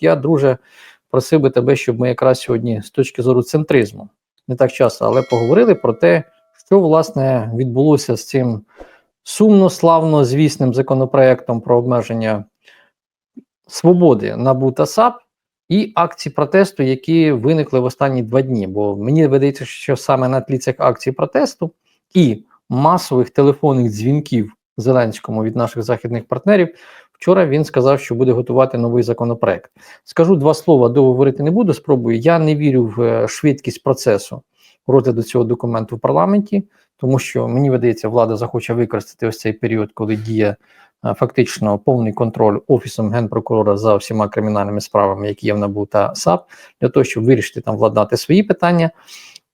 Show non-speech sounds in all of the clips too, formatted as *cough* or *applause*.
Я дуже просив би тебе, щоб ми якраз сьогодні з точки зору центризму, не так часто, але поговорили про те, що власне відбулося з цим сумно славно звісним законопроектом про обмеження свободи НАБУ та САП і акції протесту, які виникли в останні два дні. Бо мені видається, що саме на тлі цих акцій протесту і масових телефонних дзвінків Зеленському від наших західних партнерів. Вчора він сказав, що буде готувати новий законопроект. Скажу два слова, довго говорити не буду. Спробую. Я не вірю в е, швидкість процесу розгляду цього документу в парламенті, тому що мені видається, влада захоче використати ось цей період, коли діє е, фактично повний контроль офісом генпрокурора за всіма кримінальними справами, які є в НАБУ та САП, для того, щоб вирішити там владнати свої питання.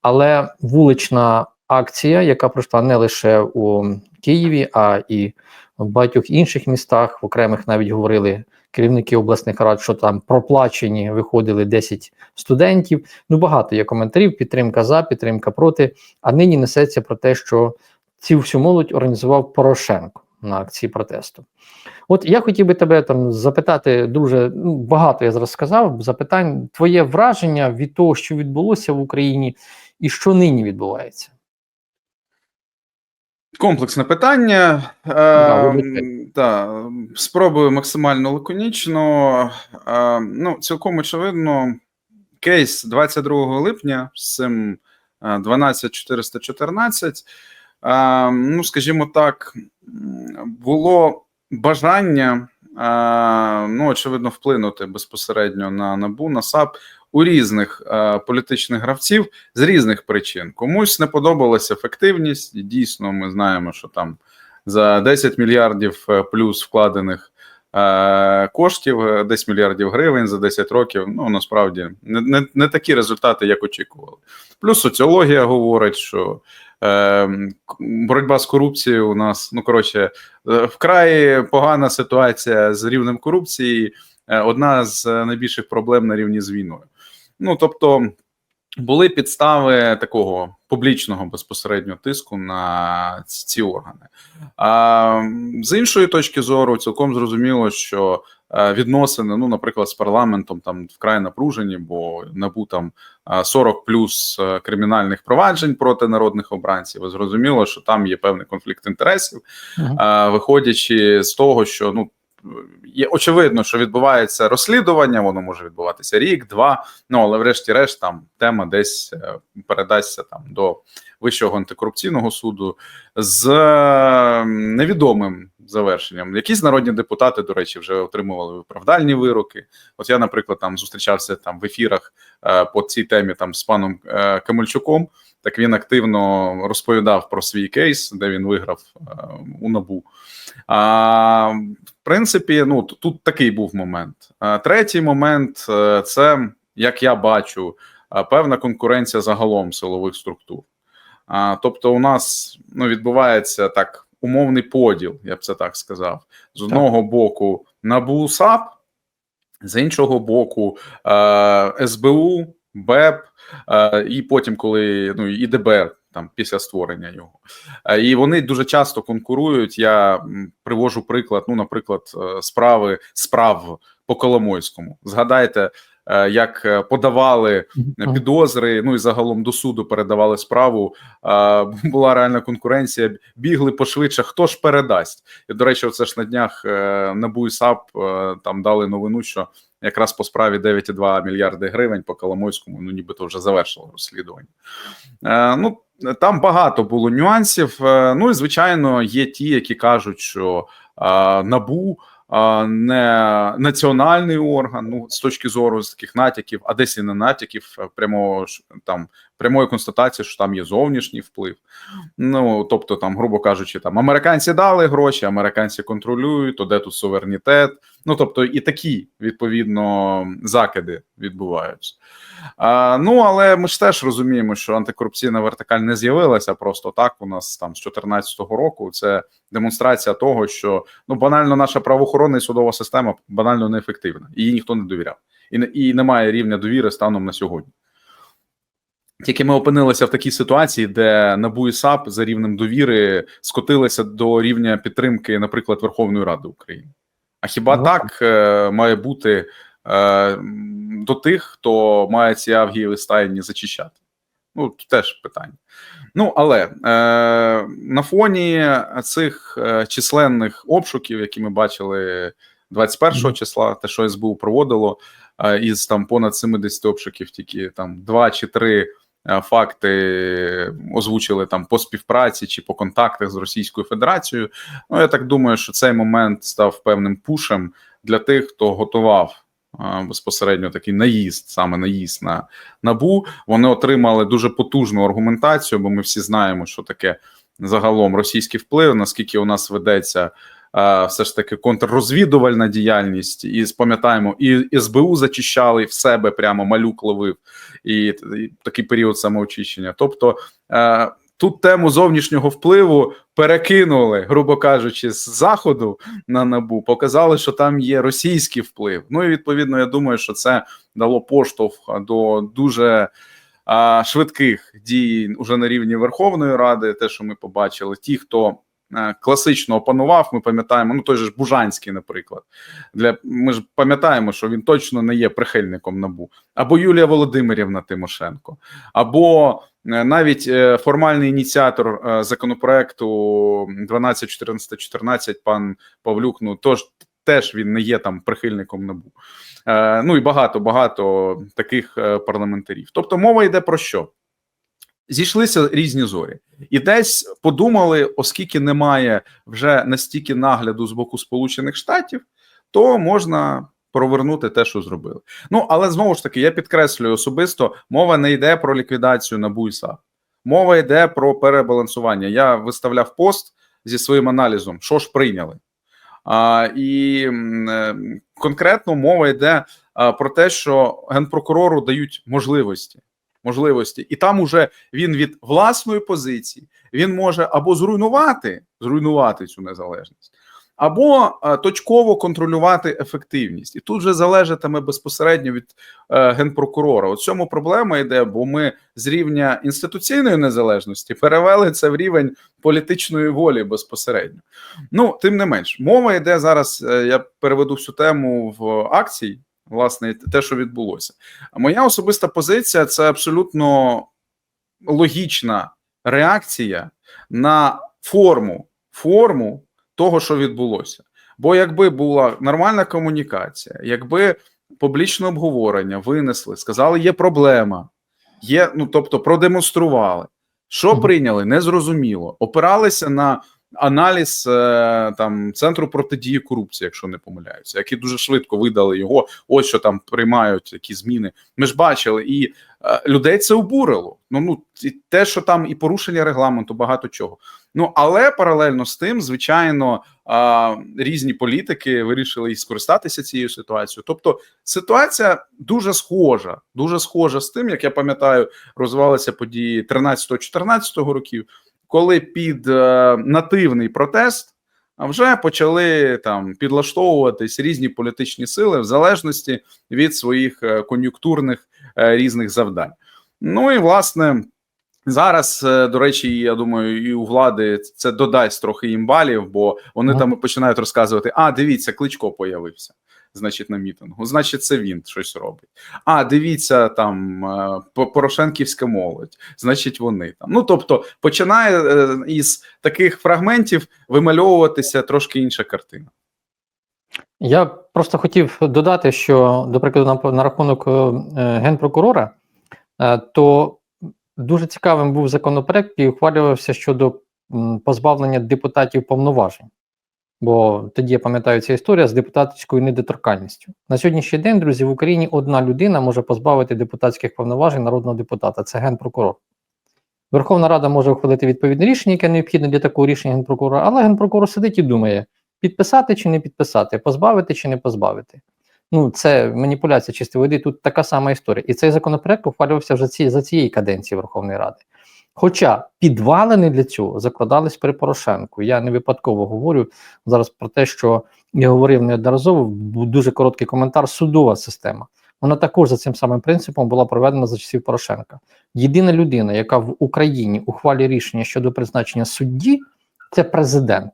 Але вулична акція, яка пройшла не лише у Києві, а і в багатьох інших містах, в окремих навіть говорили керівники обласних рад, що там проплачені виходили 10 студентів. Ну багато є коментарів: підтримка за, підтримка проти. А нині несеться про те, що цю всю молодь організував Порошенко на акції протесту. От я хотів би тебе там запитати дуже ну, багато. Я зараз сказав запитань. Твоє враження від того, що відбулося в Україні, і що нині відбувається. Комплексне питання. Да, Е, та, спробую максимально лаконічно. Е, ну, цілком очевидно, кейс 22 липня з цим е, 12414, е, ну, скажімо так, було бажання, е, ну, очевидно, вплинути безпосередньо на НАБУ, на САП у різних е, політичних гравців з різних причин. Комусь не подобалася ефективність. Дійсно, ми знаємо, що там за 10 мільярдів е, плюс вкладених е, коштів, е, 10 мільярдів гривень за 10 років. Ну насправді не, не, не такі результати, як очікували. Плюс соціологія говорить, що боротьба з корупцією у нас, ну коротше, вкрай погана ситуація з рівнем корупції. Одна з найбільших проблем на рівні з війною. Ну тобто були підстави такого публічного безпосередньо тиску на ці, органи. А з іншої точки зору, цілком зрозуміло, що е, відносини, ну, наприклад, з парламентом там вкрай напружені, бо набу там е, 40 плюс е, кримінальних проваджень проти народних обранців. Зрозуміло, що там є певний конфлікт інтересів, Мгм. е, виходячи з того, що ну. Є очевидно, що відбувається розслідування, воно може відбуватися рік, два. Ну але, врешті-решт, там тема десь е, передасться там до Вищого антикорупційного суду з е, невідомим завершенням. Якісь народні депутати, до речі, вже отримували виправдальні вироки. От я, наприклад, там зустрічався там в ефірах е, по цій темі там з паном Камельчуком. Так він активно розповідав про свій кейс, де він виграв у набу. А, принципі, ну тут такий був момент. А, третій момент е, це, як я бачу, певна конкуренція загалом силових структур. Тобто, у нас ну, відбувається так умовний поділ, я б це так сказав. З одного боку, НАБУ САП, з іншого боку, е, СБУ, БЕП, е, і потім, коли ну і ДБР там після створення його. Е, І вони дуже часто конкурують. Я привожу приклад. Ну, наприклад, е, справи справ по Коломойському. Згадайте, е, як подавали підозри, ну і загалом до суду передавали справу. *laughs* Була реальна конкуренція. Бігли пошвидше. Хто ж передасть? І до речі, оце ж на днях НАБУ і САП там дали новину, що якраз по справі 9,2 мільярди гривень по Коломойському, ну нібито вже завершило розслідування. Е, Ну там багато було нюансів. Е, Ну і звичайно, є ті, які кажуть, що е, набу. е, Не національний орган, ну з точки зору з таких натяків, а десь і не натяків прямо ж, там прямої констатації, що там є зовнішній вплив. Ну тобто, там, грубо кажучи, там американці дали гроші, американці контролюють, то де тут суверенітет. Ну тобто, і такі відповідно закиди відбуваються. А, ну але ми ж теж розуміємо, що антикорупційна вертикаль не з'явилася просто так. У нас там з 2014 року це демонстрація того, що ну банально наша правоохоронна і судова система банально неефективна, її ніхто не довіряв, і і немає рівня довіри станом на сьогодні. Тільки ми опинилися в такій ситуації, де НАБУ і САП за рівнем довіри скотилися до рівня підтримки, наприклад, Верховної Ради України. А хіба Ну, так е, має бути е, до тих, хто має ці авгієві стайні зачищати. Ну, тут теж питання. Ну, але е, на фоні цих е, численних обшуків, які ми бачили 21 Мгм. числа, те, що СБУ проводило, е, із там понад 70 обшуків, тільки там два чи три факти озвучили там по співпраці чи по контактах з Російською Федерацією. Ну, я так думаю, що цей момент став певним пушем для тих, хто готував е, безпосередньо такий наїзд, саме наїзд на набу. Вони отримали дуже потужну аргументацію, бо ми всі знаємо, що таке загалом російський вплив, наскільки у нас ведеться. Все ж таки контррозвідувальна діяльність, і пам'ятаємо, і СБУ зачищали в себе прямо малюк ловив, і, і такий період самоочищення. Тобто е, тут тему зовнішнього впливу перекинули, грубо кажучи, з заходу на набу, показали, що там є російський вплив. Ну і відповідно, я думаю, що це дало поштовх до дуже швидких дій уже на рівні Верховної Ради. Те, що ми побачили, ті, хто класично опанував, ми пам'ятаємо, ну той же Бужанський, наприклад. Для ми ж пам'ятаємо, що він точно не є прихильником набу, або Юлія Володимирівна Тимошенко, або е, навіть е, формальний ініціатор е, законопроекту 12, 14, 14, пан Павлюк, ну тож теж він не є там прихильником набу. Е, ну і багато багато таких е, парламентарів. Тобто мова йде про що? Зійшлися різні зорі, і десь подумали, оскільки немає вже настільки нагляду з боку Сполучених Штатів, то можна провернути те, що зробили. Ну але знову ж таки, я підкреслюю особисто, мова не йде про ліквідацію НАБУ і САП. Мова йде про перебалансування. Я виставляв пост зі своїм аналізом, що ж прийняли. А, і е, конкретно мова йде про те, що генпрокурору дають можливості. Можливості, і там уже він від власної позиції він може або зруйнувати, зруйнувати цю незалежність, або точково контролювати ефективність. І тут вже залежатиме безпосередньо від е, генпрокурора. От цьому проблема йде, бо ми з рівня інституційної незалежності перевели це в рівень політичної волі безпосередньо. Ну, тим не менш, мова йде зараз. е, Я переведу всю тему в акції, власне, те, що відбулося. А моя особиста позиція це абсолютно логічна реакція на форму, форму того, що відбулося. Бо якби була нормальна комунікація, якби публічне обговорення винесли, сказали, є проблема, є, ну тобто продемонстрували. Що прийняли, незрозуміло. Опиралися на аналіз е, там центру протидії корупції, якщо не помиляюся, які дуже швидко видали його. Ось що там приймають які зміни. Ми ж бачили, і е, людей це обурило. Ну ну і те, що там і порушення регламенту, багато чого. Ну але паралельно з тим, звичайно, різні політики вирішили і скористатися цією ситуацією. Тобто ситуація дуже схожа, дуже схожа з тим, як я пам'ятаю, розвивалися події 13-14 років, коли під е, нативний протест вже почали там підлаштовуватись різні політичні сили в залежності від своїх е, кон'юнктурних е, різних завдань. Ну і власне. Зараз, е, до речі, я думаю, і у влади це додасть трохи їм балів, бо вони Ага. там починають розказувати: а, дивіться, кличко появився, значить, на мітингу. Значить, це він щось робить. А, дивіться, там е, Порошенківська молодь, значить, вони там. Ну тобто, починає е, із таких фрагментів вимальовуватися трошки інша картина. Я просто хотів додати, що, до прикладу, на, на рахунок е, генпрокурора, е, то дуже цікавим був законопроект, який ухвалювався щодо позбавлення депутатів повноважень. Бо тоді я пам'ятаю ця історія з депутатською недоторканністю. На сьогоднішній день, друзі, в Україні одна людина може позбавити депутатських повноважень народного депутата це генпрокурор. Верховна Рада може ухвалити відповідне рішення, яке необхідне для такого рішення генпрокурора, але генпрокурор сидить і думає, підписати чи не підписати, позбавити чи не позбавити. Ну, це маніпуляція чистої води. Тут така сама історія. І цей законопроект ухвалювався вже ці, за цієї каденції Верховної Ради. Хоча підвалини для цього закладались при Порошенку. Я не випадково говорю зараз про те, що я говорив неодноразово, був дуже короткий коментар. Судова система. Вона також за цим самим принципом була проведена за часів Порошенка. Єдина людина, яка в Україні ухвалює рішення щодо призначення судді, це президент.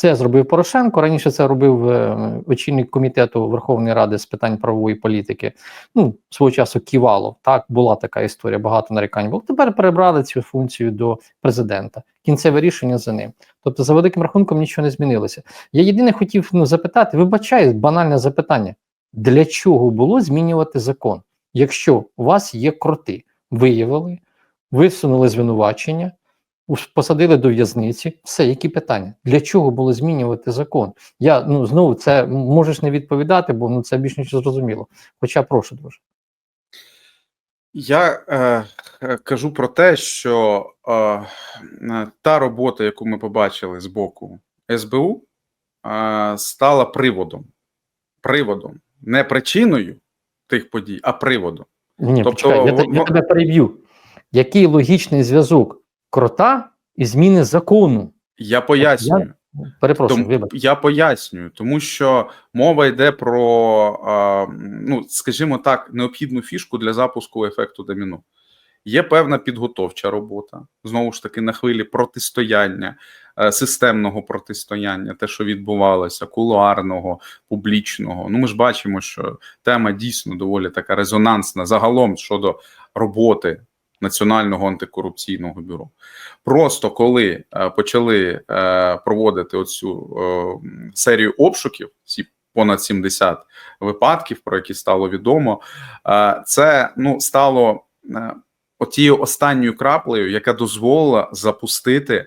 Це зробив Порошенко. Раніше це робив е, очільник комітету Верховної Ради з питань правової політики. Ну, свого часу Ківалов. Так, була така історія, багато нарікань було. Тепер перебрали цю функцію до президента. Кінцеве рішення за ним. Тобто, за великим рахунком нічого не змінилося. Я єдине хотів ну, запитати, вибачаю, банальне запитання: для чого було змінювати закон? Якщо у вас є кроти, виявили, висунули звинувачення, посадили до в'язниці. Все, які питання? Для чого було змінювати закон? Я ну знову це можеш не відповідати, бо ну це більш ніж зрозуміло. Хоча прошу дуже. Я е, е, кажу про те, що е, е, та робота, яку ми побачили з боку СБУ, е, стала приводом. Приводом, не причиною тих подій, а приводом. Ні, Тобто, почекай, я, я тебе переб'ю. Який логічний зв'язок крота і зміни закону? Я пояснюю. Перепрошую, Тому, я пояснюю, тому що мова йде про, а, ну скажімо так, необхідну фішку для запуску ефекту доміно. Є певна підготовча робота, знову ж таки, на хвилі протистояння, е, системного протистояння, те, що відбувалося, кулуарного, публічного. Ну, ми ж бачимо, що тема дійсно доволі така резонансна загалом щодо роботи Національного антикорупційного бюро. Просто коли е, почали е, проводити оцю е, серію обшуків, ці понад 70 випадків, про які стало відомо, це ну стало отією останньою краплею, яка дозволила запустити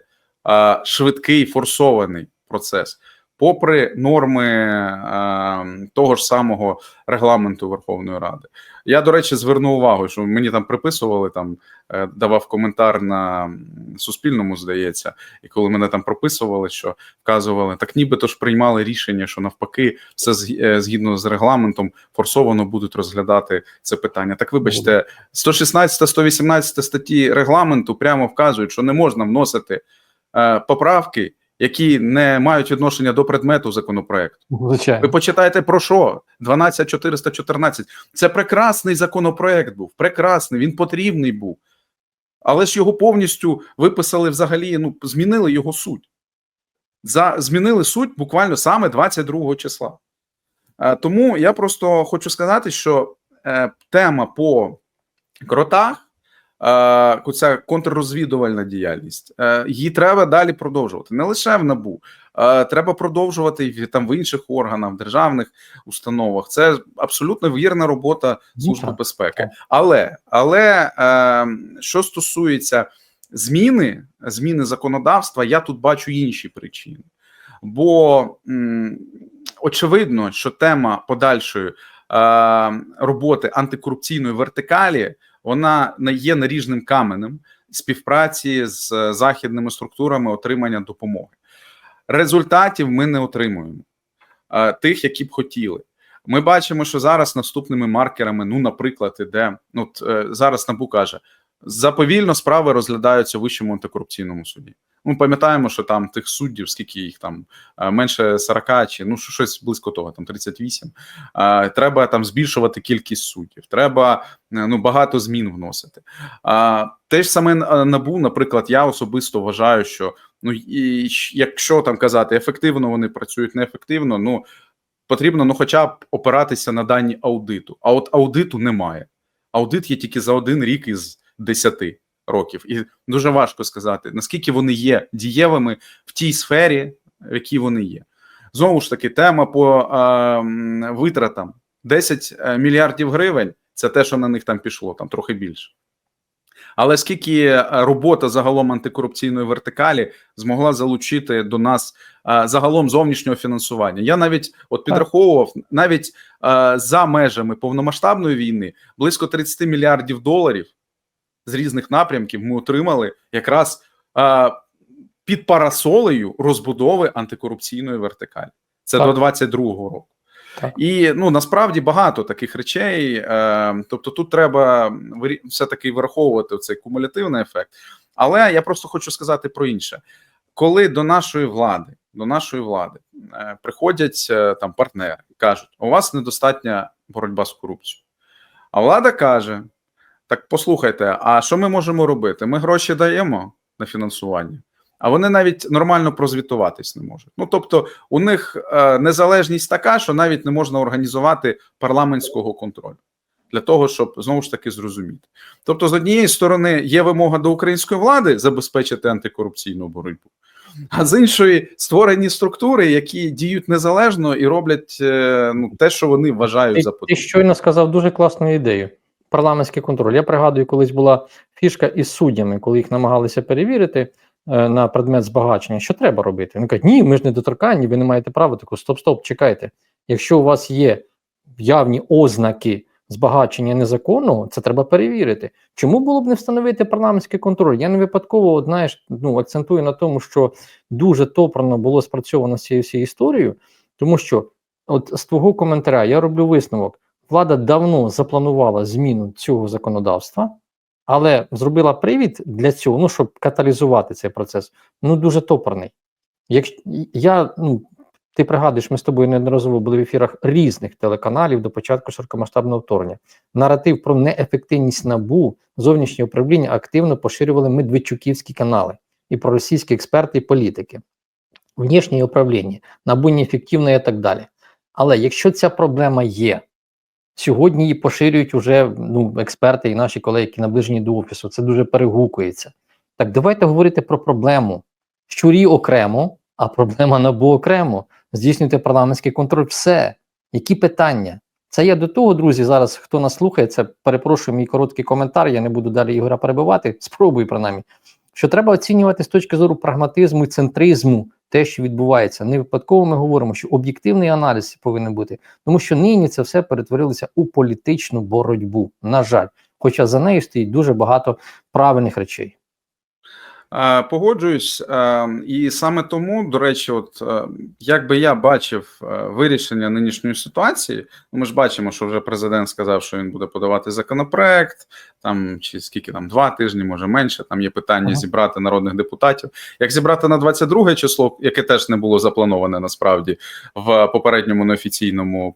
швидкий форсований процес. Попри норми е, того ж самого регламенту Верховної Ради, я до речі зверну увагу, що мені там приписували там е, давав коментар на Суспільному, здається, і коли мене там прописували, що вказували, так нібито ж приймали рішення, що навпаки, все е, згідно з регламентом форсовано будуть розглядати це питання. Так вибачте, 116 118 статті регламенту прямо вказують, що не можна вносити е, поправки, які не мають відношення до предмету законопроекту. Ви почитаєте про що? 12414. Це прекрасний законопроект був. Прекрасний, він потрібний був. Але ж його повністю виписали взагалі, ну, змінили його суть. За, змінили суть буквально саме 22 числа. Е, тому я просто хочу сказати, що е, тема по кротах, ця контррозвідувальна діяльність, е, її треба далі продовжувати. Не лише в НАБУ, е, треба продовжувати і в- там в інших органах, в державних установах. Це абсолютно вірна робота Ну, Служби безпеки. Але, але е, що стосується зміни, зміни законодавства, я тут бачу інші причини. Бо очевидно, що тема подальшої е, роботи антикорупційної вертикалі вона є наріжним каменем співпраці з е, західними структурами отримання допомоги. Результатів ми не отримуємо е, тих, які б хотіли. Ми бачимо, що зараз наступними маркерами, ну, наприклад, іде ну, е, зараз НАБУ каже, заповільно справи розглядаються в вищому антикорупційному суді. Ми пам'ятаємо, що там тих суддів, скільки їх там е, менше 40 чи ну щось близько того, там 38. Е, Треба там збільшувати кількість суддів. Треба е, ну багато змін вносити. Те ж саме набу, наприклад, я особисто вважаю, що ну і якщо там казати ефективно, вони працюють неефективно. Ну потрібно ну, хоча б опиратися на дані аудиту. А от аудиту немає. Аудит є тільки за один рік із 10 років, і дуже важко сказати, наскільки вони є дієвими в тій сфері, в якій вони є. Знову ж таки, тема по е, витратам 10 е, мільярдів гривень це те, що на них там пішло, там трохи більше. Але скільки е, робота загалом антикорупційної вертикалі змогла залучити до нас загалом зовнішнього фінансування? Я навіть от підраховував навіть е, за межами повномасштабної війни близько 30 мільярдів доларів з різних напрямків ми отримали якраз е, під парасолею розбудови антикорупційної вертикалі. Це Так. до 22-го року. Так. І ну насправді багато таких речей. Е, тобто, тут треба все-таки враховувати цей кумулятивний ефект. Але я просто хочу сказати про інше: коли до нашої влади, до нашої влади е, приходять е, там партнери і кажуть, у вас недостатня боротьба з корупцією. А влада каже: так послухайте, а що ми можемо робити? Ми гроші даємо на фінансування. а вони навіть нормально прозвітуватись не можуть. Ну тобто, у них е, незалежність така, що навіть не можна організувати парламентського контролю для того, щоб знову ж таки зрозуміти. Тобто, з однієї сторони, є вимога до української влади забезпечити антикорупційну боротьбу. А з іншої створені структури, які діють незалежно і роблять е, ну те, що вони вважають Ти, за ти потрібне. щойно сказав дуже класну ідею. Парламентський контроль. Я пригадую, колись була фішка із суддями, коли їх намагалися перевірити е, на предмет збагачення. Що треба робити? Вони кажуть, ні, ми ж не доторканні, ви не маєте права. Таку стоп, стоп, чекайте. Якщо у вас є явні ознаки збагачення незаконного, це треба перевірити. Чому було б не встановити парламентський контроль? Я не випадково, от, знаєш, ну акцентую на тому, що дуже топорно було спрацьовано з цією всією історією, тому що, от з твого коментаря, я роблю висновок. Влада давно запланувала зміну цього законодавства, але зробила привід для цього, ну щоб каталізувати цей процес. Ну дуже топорний. Якщо я, ну ти пригадуєш, ми з тобою неодноразово були в ефірах різних телеканалів до початку широкомасштабного вторгнення. Наратив про неефективність набу зовнішнє управління активно поширювали медведчуківські канали і про російські експерти і політики. Внішнє управління, набу неефективне і так далі. Але якщо ця проблема є, Сьогодні її поширюють уже ну, експерти і наші колеги, які наближені до офісу. Це дуже перегукується. Так, давайте говорити про проблему. Щурі окремо, а проблема набу окремо. Здійснюйте парламентський контроль. Все. Які питання? Це я до того, друзі. Зараз хто нас слухає, це перепрошую мій короткий коментар. Я не буду далі Ігоря перебивати. Спробуй принаймні. Що треба оцінювати з точки зору прагматизму і центризму те, що відбувається. Не випадково ми говоримо, що об'єктивний аналіз повинен бути, тому що нині це все перетворилося у політичну боротьбу. На жаль, хоча за нею стоїть дуже багато правильних речей. Е, Погоджуюсь, е, і саме тому, до речі, от е, як би я бачив вирішення нинішньої ситуації, ну ми ж бачимо, що вже президент сказав, що він буде подавати законопроект, там чи скільки там два тижні, може менше. Там є питання Ага. зібрати народних депутатів. Як зібрати на 22 число, яке теж не було заплановане насправді в попередньому неофіційному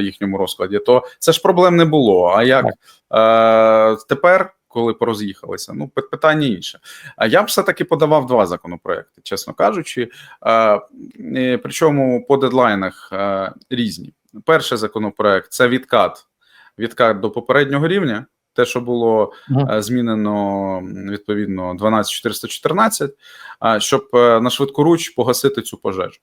їхньому розкладі, то це ж проблем не було. А як е, тепер? Коли пороз'їхалися, ну питання інше. А я б все таки подавав два законопроекти, чесно кажучи. Причому по дедлайнах різні. Перший законопроект це відкат, відкат до попереднього рівня. Те, що було змінено відповідно 12414, е, щоб е, на швидкоруч погасити цю пожежу.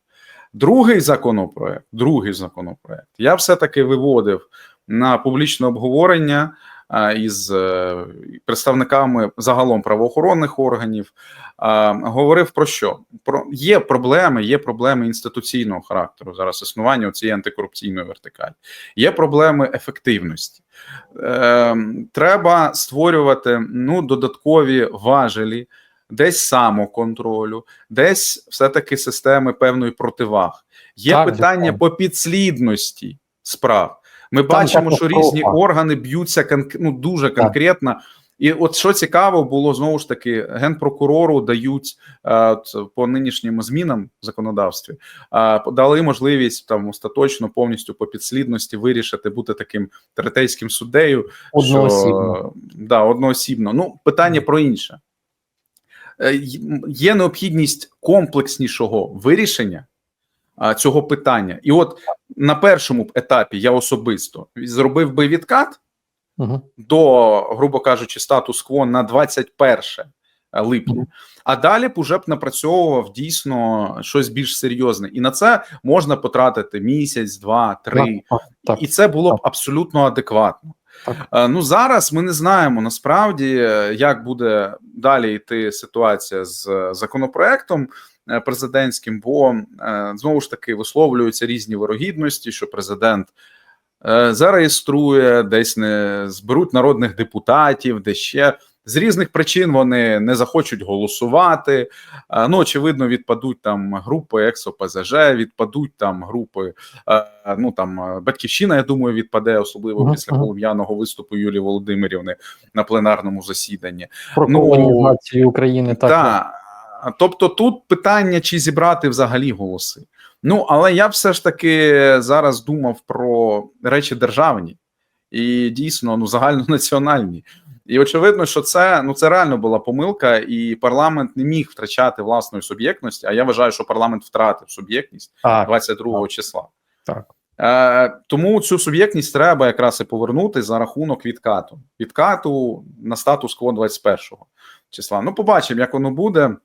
Другий законопроект, другий законопроект, я все-таки виводив на публічне обговорення із е, представниками загалом правоохоронних органів. Говорив про що? Про є проблеми, є проблеми інституційного характеру зараз існування цієї антикорупційної вертикалі. Є проблеми ефективності. Е, Треба створювати ну додаткові важелі. Десь самоконтролю, десь все-таки системи певної противаг. Є Так, питання звичайно. по підслідності справ. Ми Там бачимо, що різні органи б'ються конк- ну, дуже конкретно. І от що цікаво було знову ж таки, генпрокурору дають е, от, по нинішнім змінам в законодавстві, е, дали можливість там остаточно повністю по підслідності вирішити бути таким третейським суддею. Одноосібно. Що, да, одноосібно. Ну, питання про інше. Е, Є необхідність комплекснішого вирішення цього питання. І от на першому етапі я особисто зробив би відкат Угу. до, грубо кажучи, статус-кво на 21 липня, а далі б уже б напрацьовував дійсно щось більш серйозне. І на це можна потратити місяць, два, три. Так, так. І це було б абсолютно адекватно. Так. Ну зараз ми не знаємо насправді, е, як буде далі йти ситуація з е, законопроектом президентським, бо е, знову ж таки висловлюються різні вирогідності, що президент е, зареєструє, десь не зберуть народних депутатів, де ще. З різних причин вони не захочуть голосувати. Е, Ну, очевидно, відпадуть там групи ЕКСО-ПЗЖ, відпадуть там групи Е, Ну там е, батьківщина, я думаю, відпаде, особливо після полум'яного виступу Юлії Володимирівни на пленарному засіданні. Про Ну, України так. Так, тобто тут питання, чи зібрати взагалі голоси. Ну але я все ж таки зараз думав про речі державні і дійсно ну загальнонаціональні. І очевидно, що це ну це реально була помилка, і парламент не міг втрачати власної суб'єктності. А я вважаю, що парламент втратив суб'єктність Так, 22 числа. так. Е, тому цю суб'єктність треба якраз і повернути за рахунок відкату. Відкату на статус-кво 21 числа. Ну, побачимо, як воно буде.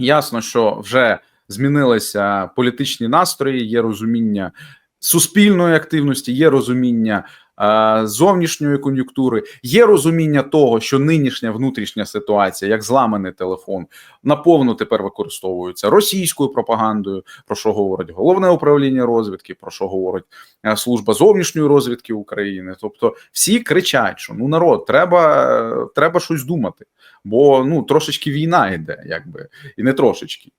Ясно, що вже змінилися політичні настрої, є розуміння суспільної активності, є розуміння е, зовнішньої кон'юнктури, є розуміння того, що нинішня внутрішня ситуація, як зламаний телефон, наповну тепер використовується російською пропагандою, про що говорить головне управління розвідки, про що говорить е, служба зовнішньої розвідки України. Тобто, всі кричать, що ну народ, треба, е, треба щось думати, бо ну трошечки війна йде, якби і не трошечки.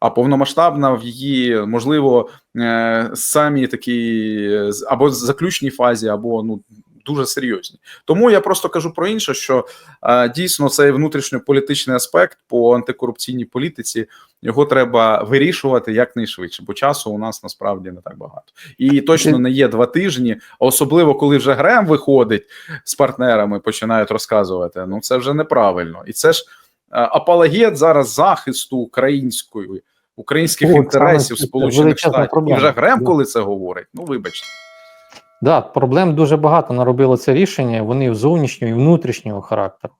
А повномасштабна в її можливо е, самі такі або заключній фазі, або ну дуже серйозні. Тому я просто кажу про інше, що е, дійсно цей внутрішньополітичний аспект по антикорупційній політиці його треба вирішувати якнайшвидше, бо часу у нас насправді не так багато. І точно не є два тижні, особливо коли вже Грем виходить з партнерами, починають розказувати. Ну це вже неправильно, і це ж е, апологет зараз захисту української. Українських О, інтересів Сполучених Штатів і вже Грем, коли це говорить. Ну вибачте, Да, проблем дуже багато наробило це рішення. Вони зовнішнього і внутрішнього характеру.